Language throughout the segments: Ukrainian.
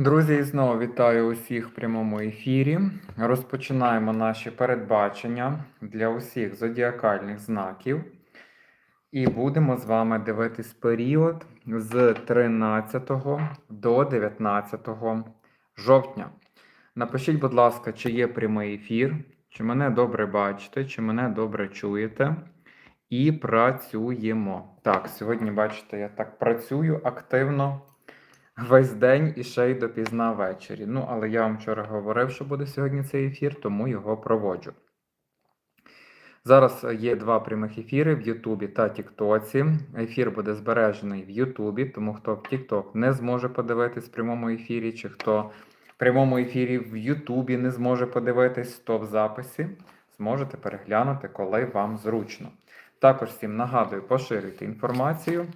Друзі, і знову вітаю усіх в прямому ефірі. Розпочинаємо наші передбачення для усіх зодіакальних знаків. І будемо з вами дивитись період з 13 до 19 жовтня. Напишіть, будь ласка, чи є прямий ефір, чи мене добре бачите, чи мене добре чуєте. І працюємо. Так, сьогодні, бачите, я так працюю активно весь день і ще й допізна ввечері. Ну, але я вам вчора говорив, що буде сьогодні цей ефір, тому його проводжу. Зараз є два прямих ефіри в Ютубі та Тіктоці. Ефір буде збережений в Ютубі, тому хто в Тікток не зможе подивитись в прямому ефірі, чи хто в прямому ефірі в Ютубі не зможе подивитись, то в записі зможете переглянути, коли вам зручно. Також всім нагадую, поширюйте інформацію.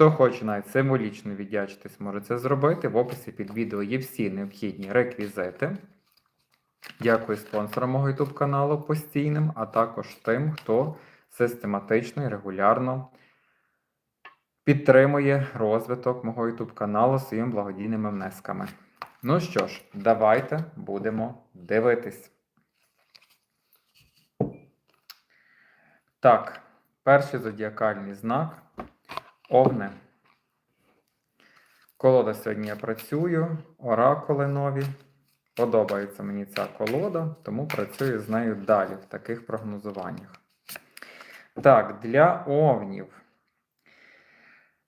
Хто хоче навіть символічно віддячитись, може це зробити. В описі під відео є всі необхідні реквізити. Дякую спонсорам мого YouTube каналу постійним, а також тим, хто систематично і регулярно підтримує розвиток мого YouTube каналу своїми благодійними внесками. Ну що ж, давайте будемо дивитись. Так, перший зодіакальний знак Овне. Колода сьогодні я працюю, оракули нові. Подобається мені ця колода, тому працюю з нею далі в таких прогнозуваннях. Так, для овнів.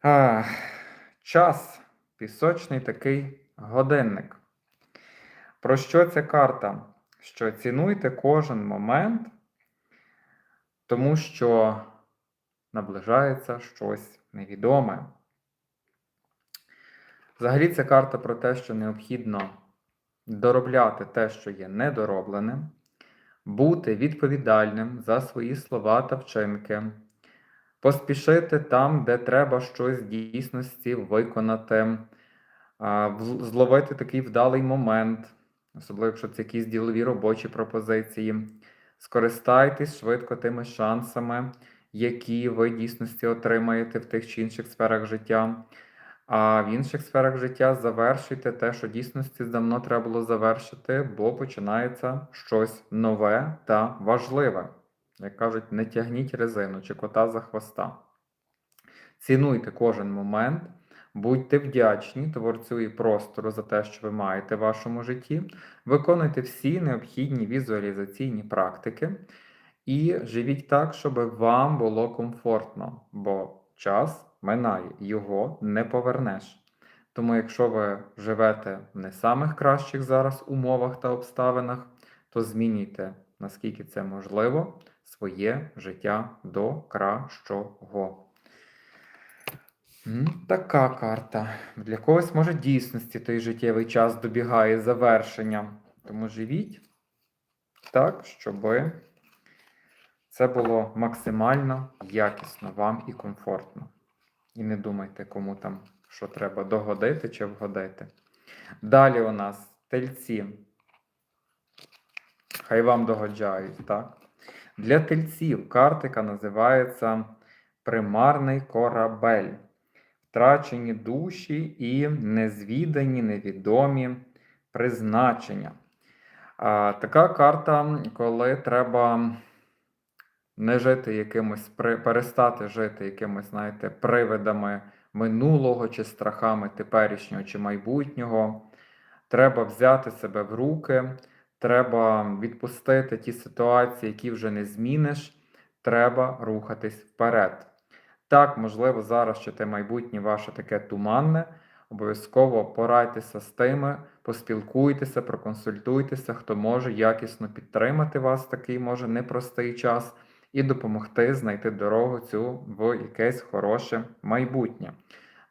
А, час. Пісочний такий годинник. Про що ця карта? Що цінуйте кожен момент, тому що наближається щось невідоме. Взагалі, це карта про те, що необхідно доробляти те, що є недоробленим, бути відповідальним за свої слова та вчинки, поспішити там, де треба щось дійсності виконати, зловити такий вдалий момент, особливо, якщо це якісь ділові робочі пропозиції. Скористайтесь швидко тими шансами, які ви дійсності отримаєте в тих чи інших сферах життя. А в інших сферах життя завершуйте те, що дійсності давно треба було завершити, бо починається щось нове та важливе. Як кажуть, не тягніть резину чи кота за хвоста. Цінуйте кожен момент, будьте вдячні творцю і простору за те, що ви маєте в вашому житті. Виконуйте всі необхідні візуалізаційні практики і живіть так, щоб вам було комфортно, бо час минає, його не повернеш. Тому, якщо ви живете в не самих кращих зараз умовах та обставинах, то змінюйте, наскільки це можливо, своє життя до кращого. Така карта. Для когось, може, дійсності той життєвий час добігає завершення. Тому живіть так, щоби це було максимально якісно вам і комфортно. І не думайте, кому там що треба догодити чи вгодити. Далі у нас тельці. Хай вам догоджають, так? Для тельців картика називається примарний корабель. Втрачені душі і незвідані, невідомі призначення. А, Така карта, коли треба не жити якимось, перестати жити якимось, знаєте, привидами минулого чи страхами теперішнього чи майбутнього. Треба взяти себе в руки, треба відпустити ті ситуації, які вже не зміниш. Треба рухатись вперед. Так, можливо, зараз ще те майбутнє ваше таке туманне. Обов'язково порадьтеся з тими, поспілкуйтеся, проконсультуйтеся, хто може якісно підтримати вас такий може непростий час і допомогти знайти дорогу цю в якесь хороше майбутнє.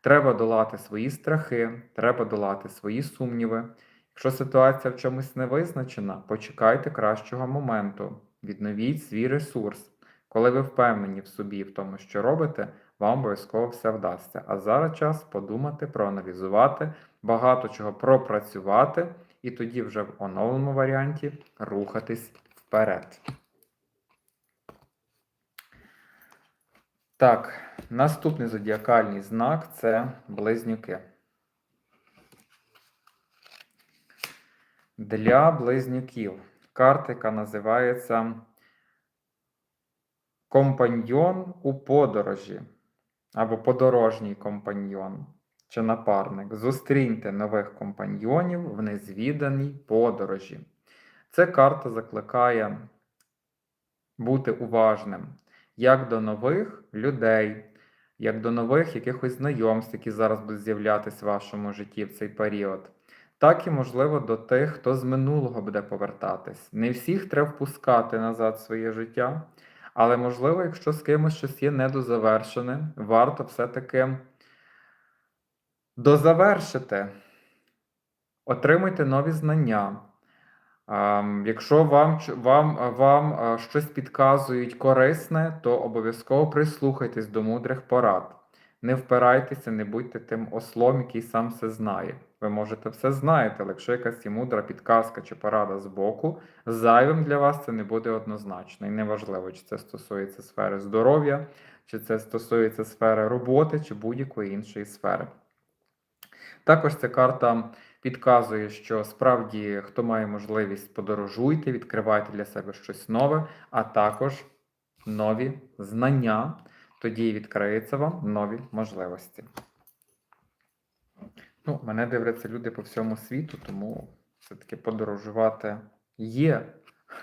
Треба долати свої страхи, треба долати свої сумніви. Якщо ситуація в чомусь не визначена, почекайте кращого моменту, відновіть свій ресурс. Коли ви впевнені в собі в тому, що робите, вам обов'язково все вдасться. А зараз час подумати, проаналізувати, багато чого пропрацювати, і тоді вже в оновленому варіанті рухатись вперед. Так, наступний зодіакальний знак це близнюки. Для близнюків карта, яка називається Компаньйон у подорожі або подорожній компаньйон чи напарник. Зустріньте нових компаньйонів в незвіданій подорожі. Ця карта закликає бути уважним як до нових людей, як до нових якихось знайомств, які зараз будуть з'являтися в вашому житті в цей період, так і, можливо, до тих, хто з минулого буде повертатись. Не всіх треба впускати назад своє життя, але, можливо, якщо з кимось щось є недозавершене, варто все-таки дозавершити. Отримуйте нові знання. Якщо вам, вам, вам щось підказують корисне, то обов'язково прислухайтесь до мудрих порад. Не впирайтеся, не будьте тим ослом, який сам все знає. Ви можете все знаєте, але якщо якась мудра підказка чи порада з боку, зайвим для вас це не буде однозначно. І неважливо, чи це стосується сфери здоров'я, чи це стосується сфери роботи, чи будь-якої іншої сфери. Також ця карта підказує, що справді хто має можливість подорожуйте, відкривайте для себе щось нове, а також нові знання. Тоді відкриються вам нові можливості. Ну, мене дивляться люди по всьому світу, тому все-таки подорожувати є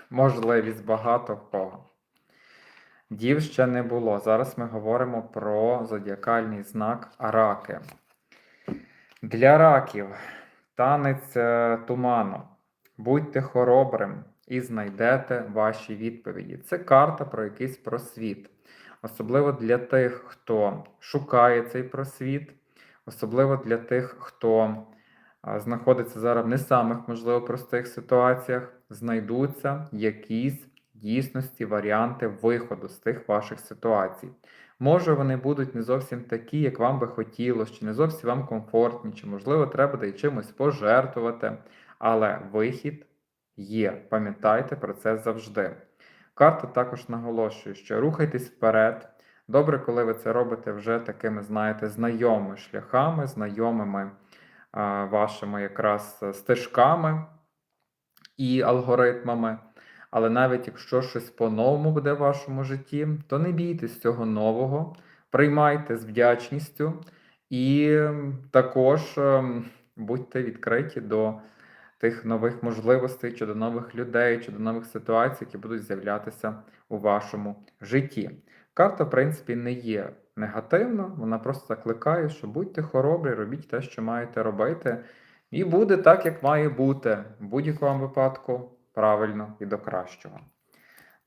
можливість багато в кого. Дів ще не було. Зараз ми говоримо про зодіакальний знак Раки. Для раків танець туману. Будьте хоробрим і знайдете ваші відповіді. Це карта про якийсь просвіт. Особливо для тих, хто шукає цей просвіт, особливо для тих, хто знаходиться зараз в не самих, можливо, простих ситуаціях, знайдуться якісь дійсності, варіанти виходу з тих ваших ситуацій. Може, вони будуть не зовсім такі, як вам би хотілося, чи не зовсім вам комфортні, чи, можливо, треба буде чимось пожертвувати, але вихід є. Пам'ятайте про це завжди. Карта також наголошує, що рухайтесь вперед. Добре, коли ви це робите вже такими, знаєте, знайомими шляхами, знайомими а, вашими якраз е, стежками і алгоритмами. Але навіть якщо щось по-новому буде в вашому житті, то не бійтесь цього нового, приймайте з вдячністю і також ем, будьте відкриті до тих нових можливостей, чи до нових людей, чи до нових ситуацій, які будуть з'являтися у вашому житті. Карта, в принципі, не є негативна, вона просто закликає, що будьте хоробрі, робіть те, що маєте робити, і буде так, як має бути в будь-якому випадку правильно і до кращого.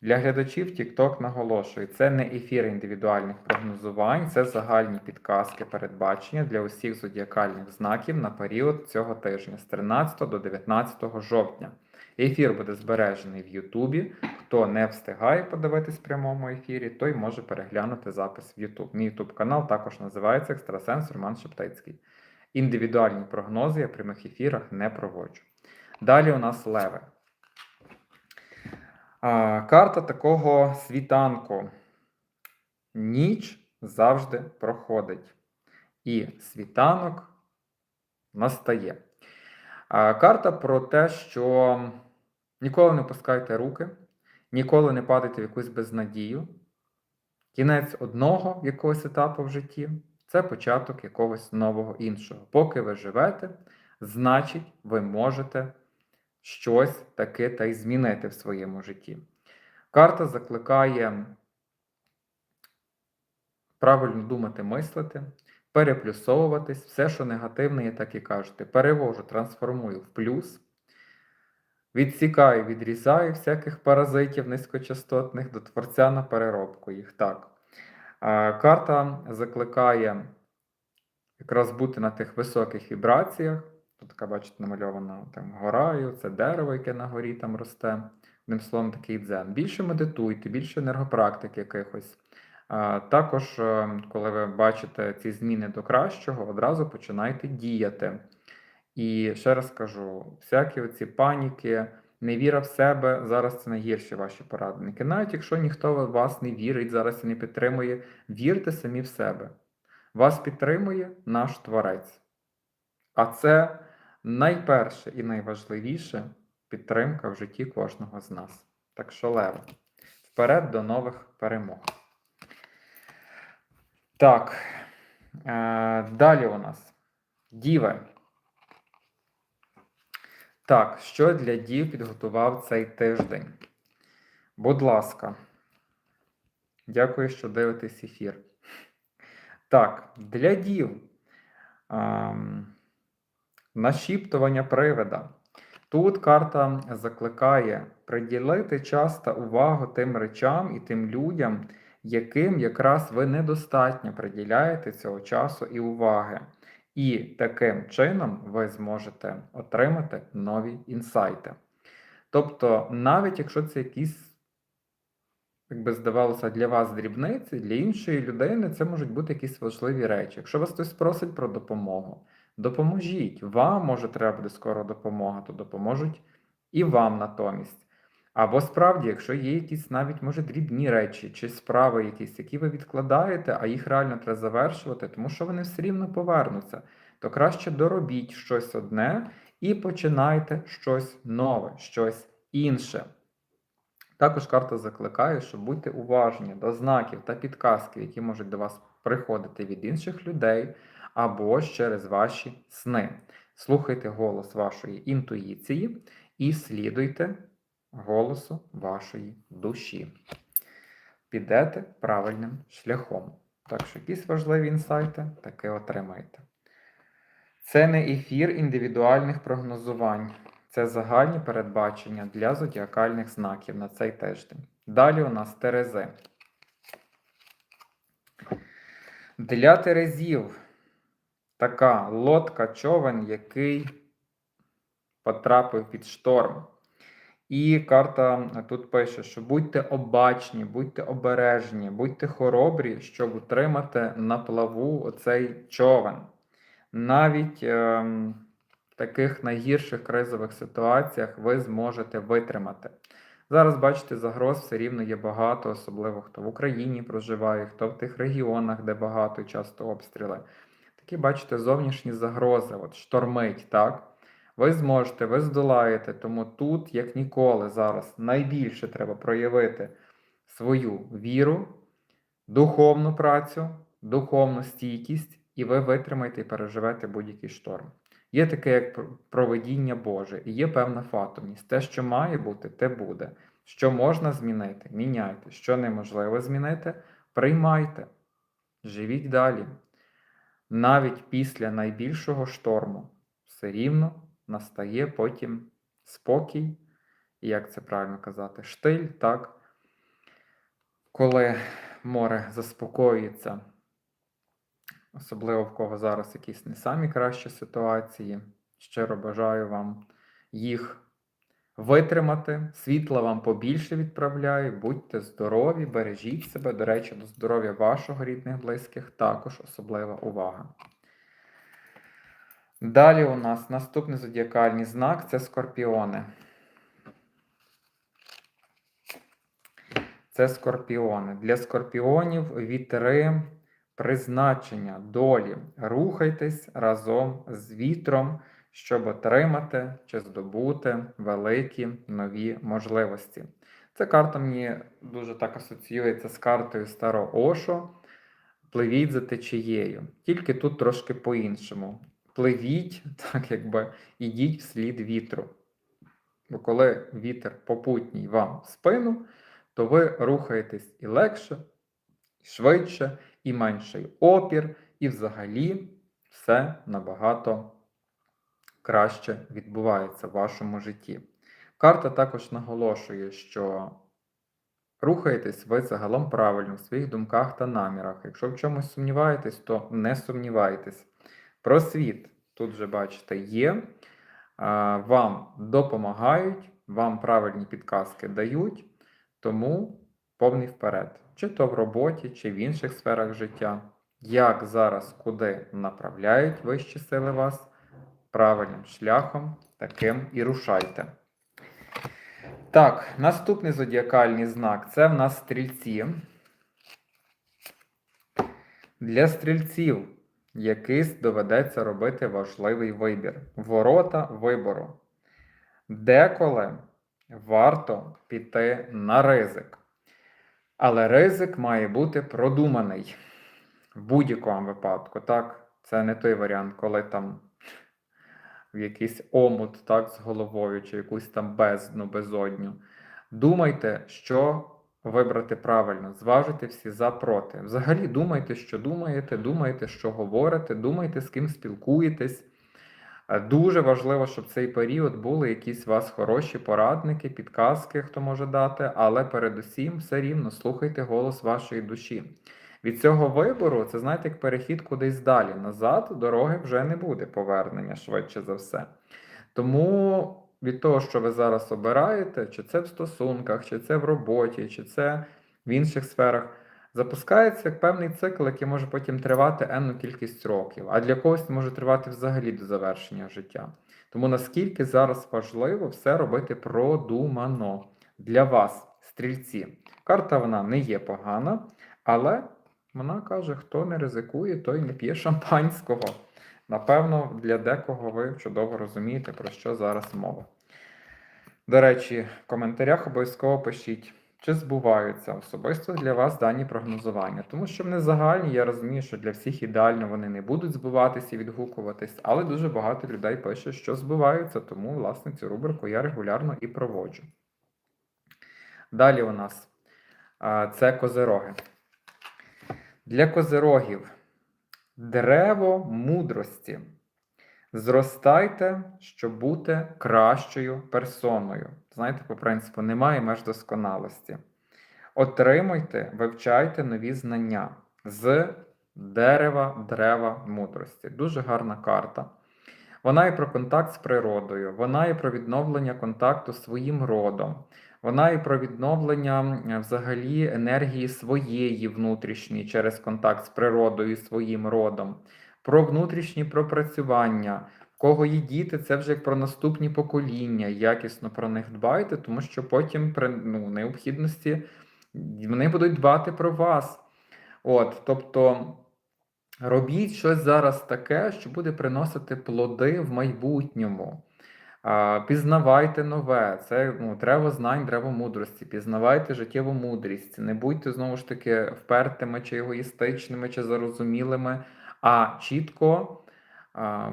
Для глядачів TikTok наголошує, це не ефір індивідуальних прогнозувань, це загальні підказки передбачення для усіх зодіакальних знаків на період цього тижня з 13 до 19 жовтня. Ефір буде збережений в Ютубі. Хто не встигає подивитись в прямому ефірі, той може переглянути запис в Ютуб. Мій Ютуб канал також називається Екстрасенс Роман Шептицький. Індивідуальні прогнози я прямих ефірах не проводжу. Далі у нас леви. Карта такого світанку. Ніч завжди проходить. І світанок настає. Карта про те, що ніколи не пускайте руки, ніколи не падайте в якусь безнадію. Кінець одного якогось етапу в житті це початок якогось нового іншого. Поки ви живете, значить, ви можете щось таке та й змінити в своєму житті. Карта закликає правильно думати, мислити, переплюсовуватись, все, що негативне, я так і кажете, перевожу, трансформую в плюс, відсікаю, відрізаю всяких паразитів низькочастотних до творця на переробку їх. Так. Карта закликає якраз бути на тих високих вібраціях. Тут така, бачите, намальована там гораю, це дерево, яке на горі там росте. Одним словом, такий дзен. Більше медитуйте, більше енергопрактик якихось. Також, е, коли ви бачите ці зміни до кращого, одразу починайте діяти. І ще раз кажу: всякі оці паніки, невіра в себе зараз це найгірші ваші порадники. Навіть якщо ніхто в вас не вірить, зараз і не підтримує, вірте самі в себе. Вас підтримує наш Творець. А це найперше і найважливіше підтримка в житті кожного з нас. Так що лево. Вперед до нових перемог. Так. Е, далі у нас діви. Так, що для дів підготував цей тиждень? Будь ласка. Дякую, що дивитесь ефір. Так, для дів. ем, Нашіптування привида. Тут карта закликає приділити час та увагу тим речам і тим людям, яким якраз ви недостатньо приділяєте цього часу і уваги. І таким чином ви зможете отримати нові інсайти. Тобто, навіть якщо це якісь, як би здавалося, для вас дрібниці, для іншої людини це можуть бути якісь важливі речі. Якщо вас хтось просить про допомогу, допоможіть. Вам може треба буде скоро допомога, то допоможуть і вам натомість. Або справді, якщо є якісь навіть може дрібні речі чи справи якісь, які ви відкладаєте, а їх реально треба завершувати, тому що вони все рівно повернуться, то краще доробіть щось одне і починайте щось нове, щось інше. Також карта закликає, що будьте уважні до знаків та підказків, які можуть до вас приходити від інших людей або через ваші сни. Слухайте голос вашої інтуїції і слідуйте голосу вашої душі. Підете правильним шляхом. Так що якісь важливі інсайти таки отримаєте. Це не ефір індивідуальних прогнозувань. Це загальні передбачення для зодіакальних знаків на цей тиждень. Далі у нас Терези. Для Терезів така лодка човен, який потрапив під шторм. І карта тут пише, що будьте обачні, будьте обережні, будьте хоробрі, щоб утримати на плаву оцей човен. Навіть ем, в таких найгірших кризових ситуаціях ви зможете витримати. Зараз, бачите, загроз все рівно є багато, особливо хто в Україні проживає, хто в тих регіонах, де багато часто обстріли. Такі, бачите, зовнішні загрози, от штормить, так? Ви зможете, ви здолаєте, тому тут, як ніколи, зараз найбільше треба проявити свою віру, духовну працю, духовну стійкість, і ви витримаєте і переживете будь-який шторм. Є таке, як проведіння Боже, і є певна фатомність. Те, що має бути, те буде. Що можна змінити, міняйте. Що неможливо змінити, приймайте. Живіть далі. Навіть після найбільшого шторму все рівно настає потім спокій, як це правильно казати, штиль, так? Коли море заспокоюється, особливо в кого зараз якісь не самі кращі ситуації. Щиро бажаю вам їх витримати. Світла вам побільше відправляю, будьте здорові, бережіть себе. До речі, до здоров'я вашого рідних, близьких також особлива увага. Далі у нас наступний зодіакальний знак це скорпіони. Це скорпіони. Для скорпіонів вітри призначення долі. Рухайтесь разом з вітром, щоб отримати чи здобути великі нові можливості. Ця карта мені дуже так асоціюється з картою Старого Ошо. Пливіть за течією. Тільки тут трошки по-іншому. Пливіть, так якби, ідіть вслід вітру. Бо коли вітер попутній вам в спину, то ви рухаєтесь і легше, і швидше, і менший опір, і взагалі все набагато краще відбувається в вашому житті. Карта також наголошує, що рухаєтесь ви загалом правильно в своїх думках та намірах. Якщо в чомусь сумніваєтесь, то не сумнівайтесь. Просвіт, тут вже бачите, є. Вам допомагають, вам правильні підказки дають, тому повний вперед. Чи то в роботі, чи в інших сферах життя. Як зараз куди направляють вищі сили вас правильним шляхом, таким і рушайте. Так, наступний зодіакальний знак це в нас стрільці. Для стрільців якийсь доведеться робити важливий вибір. Ворота вибору. деколи варто піти на ризик. Але ризик має бути продуманий в будь-якому випадку. Так, це не той варіант, коли там в якийсь омут так, з головою, чи якусь там бездну, безодню. Думайте, що вибрати правильно, зважити всі за проти. Взагалі думайте, що думаєте, думайте, що говорите, думайте, з ким спілкуєтесь. Е, Дуже важливо, щоб цей період були якісь у вас хороші порадники, підказки, хто може дати, але передусім все рівно слухайте голос вашої душі. Від цього вибору, це знаєте, як перехід кудись далі. Назад дороги вже не буде повернення швидше за все. Тому від того, що ви зараз обираєте, чи це в стосунках, чи це в роботі, чи це в інших сферах, запускається як певний цикл, який може потім тривати енну кількість років, а для когось може тривати взагалі до завершення життя. Тому наскільки зараз важливо все робити продумано для вас, стрільці. Карта вона не є погана, але вона каже, хто не ризикує, той не п'є шампанського. Напевно, для декого ви чудово розумієте, про що зараз мова. До речі, в коментарях обов'язково пишіть, чи збуваються особисто для вас дані прогнозування. Тому що вони загальні, я розумію, що для всіх ідеально вони не будуть збуватися і відгукуватись, але дуже багато людей пише, що збуваються, тому, власне, цю рубрику я регулярно і проводжу. Далі у нас це козероги. Для козерогів дерево мудрості. Зростайте, щоб бути кращою персоною. Знаєте, по принципу, немає меж досконалості. Отримуйте, вивчайте нові знання з дерева, дерева мудрості. Дуже гарна карта. Вона і про контакт з природою, вона і про відновлення контакту з своїм родом, вона і про відновлення е, взагалі енергії своєї внутрішньої через контакт з природою своїм родом, про внутрішні пропрацювання. Кого є діти, це вже як про наступні покоління. Якісно про них дбайте, тому що потім при ну, необхідності вони будуть дбати про вас. От, тобто. Робіть щось зараз таке, що буде приносити плоди в майбутньому. Пізнавайте нове, це ну, треба знань, треба мудрості. Пізнавайте життєву мудрість. Не будьте знову ж таки впертими, чи егоїстичними, чи зарозумілими, а чітко а,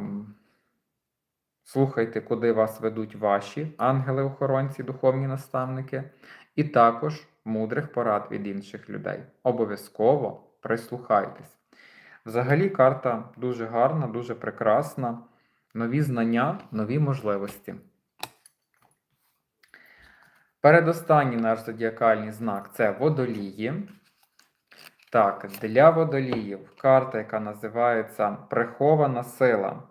слухайте, куди вас ведуть ваші ангели-охоронці, духовні наставники, і також мудрих порад від інших людей. Обов'язково прислухайтесь. Взагалі, карта дуже гарна, дуже прекрасна. Нові знання, нові можливості. Передостанній наш зодіакальний знак це водолії. Так, для водоліїв карта, яка називається Прихована сила.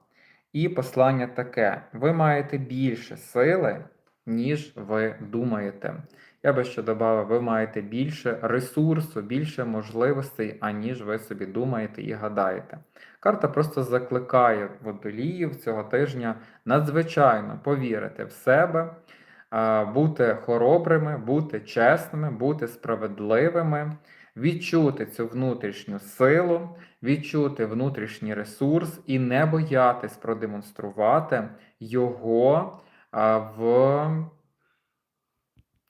І послання таке: ви маєте більше сили, ніж ви думаєте. Я би ще додав, ви маєте більше ресурсу, більше можливостей, аніж ви собі думаєте і гадаєте. Карта просто закликає водоліїв цього тижня надзвичайно повірити в себе, бути хоробрими, бути чесними, бути справедливими, відчути цю внутрішню силу, відчути внутрішній ресурс і не боятись продемонструвати його в.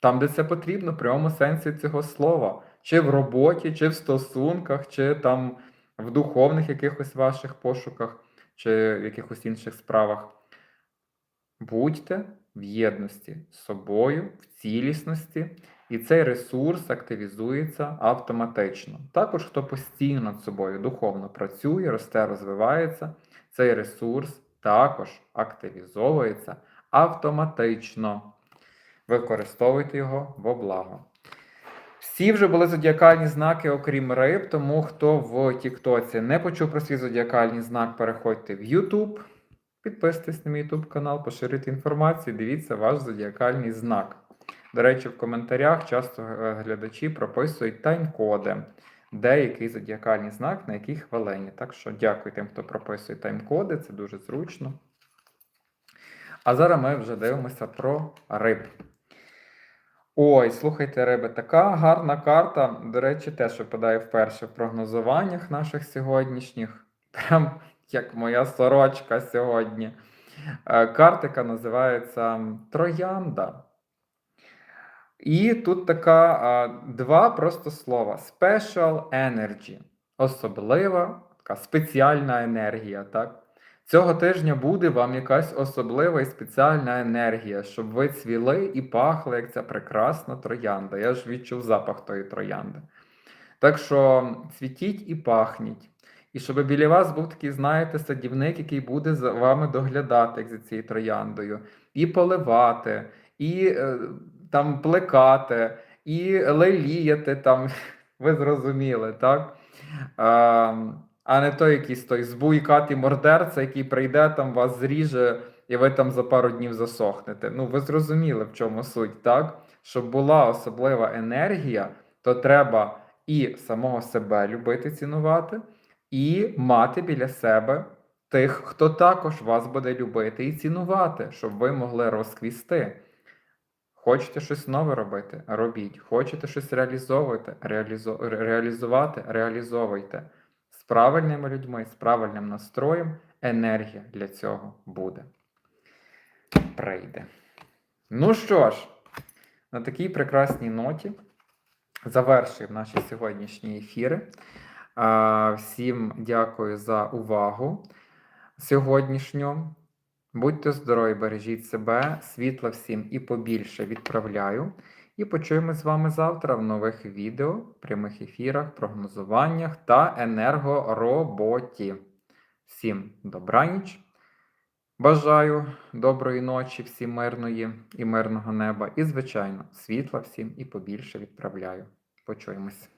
Там, де це потрібно, в прямому сенсі цього слова. Чи в роботі, чи в стосунках, чи там в духовних якихось ваших пошуках, чи в якихось інших справах. Будьте в єдності з собою, в цілісності, і цей ресурс активізується автоматично. Також, хто постійно над собою духовно працює, росте, розвивається, цей ресурс також активізовується автоматично. Використовуйте його во благо. Всі вже були зодіакальні знаки, окрім риб, тому хто в Тіктоці не почув про свій зодіакальний знак, переходьте в YouTube, підписуйтесь на мій YouTube канал, поширюйте інформацію, дивіться ваш зодіакальний знак. До речі, в коментарях часто е, глядачі прописують тайм-коди, де який зодіакальний знак, на якій хвилині. Так що дякую тим, хто прописує тайм-коди, це дуже зручно. А зараз ми вже дивимося про риб. Ой, слухайте, риби, така гарна карта. До речі, теж випадає вперше в прогнозуваннях наших сьогоднішніх. Прям як моя сорочка сьогодні. Е, Картика називається Троянда. І тут така два просто слова: Special Energy. Особлива, така спеціальна енергія. так? Цього тижня буде вам якась особлива і спеціальна енергія, щоб ви цвіли і пахли, як ця прекрасна троянда. Я ж відчув запах тої троянди. Так що цвітіть і пахніть. І щоб біля вас був такий, знаєте, садівник, який буде за вами доглядати, як за цією трояндою, і поливати, і е, там плекати, і леліяти там. Ви зрозуміли, так? А, не той якийсь той збуйкатий мордерця, який прийде, там вас зріже, і ви там за пару днів засохнете. Ну, ви зрозуміли, в чому суть, так? Щоб була особлива енергія, то треба і самого себе любити, цінувати, і мати біля себе тих, хто також вас буде любити і цінувати, щоб ви могли розквісти. Хочете щось нове робити? Робіть. Хочете щось реалізовувати, реалізо... ре- реалізувати, реалізовуйте. Правильними людьми, з правильним настроєм енергія для цього буде. Прийде. Ну що ж, на такій прекрасній ноті завершуємо наші сьогоднішні ефіри. Всім дякую за увагу сьогоднішню. Будьте здорові, бережіть себе, світла всім і побільше відправляю. І почуємось з вами завтра в нових відео, прямих ефірах, прогнозуваннях та енергороботі. Всім добраніч! Бажаю доброї ночі, всім мирної і мирного неба. І, звичайно, світла всім і побільше відправляю. Почуємось.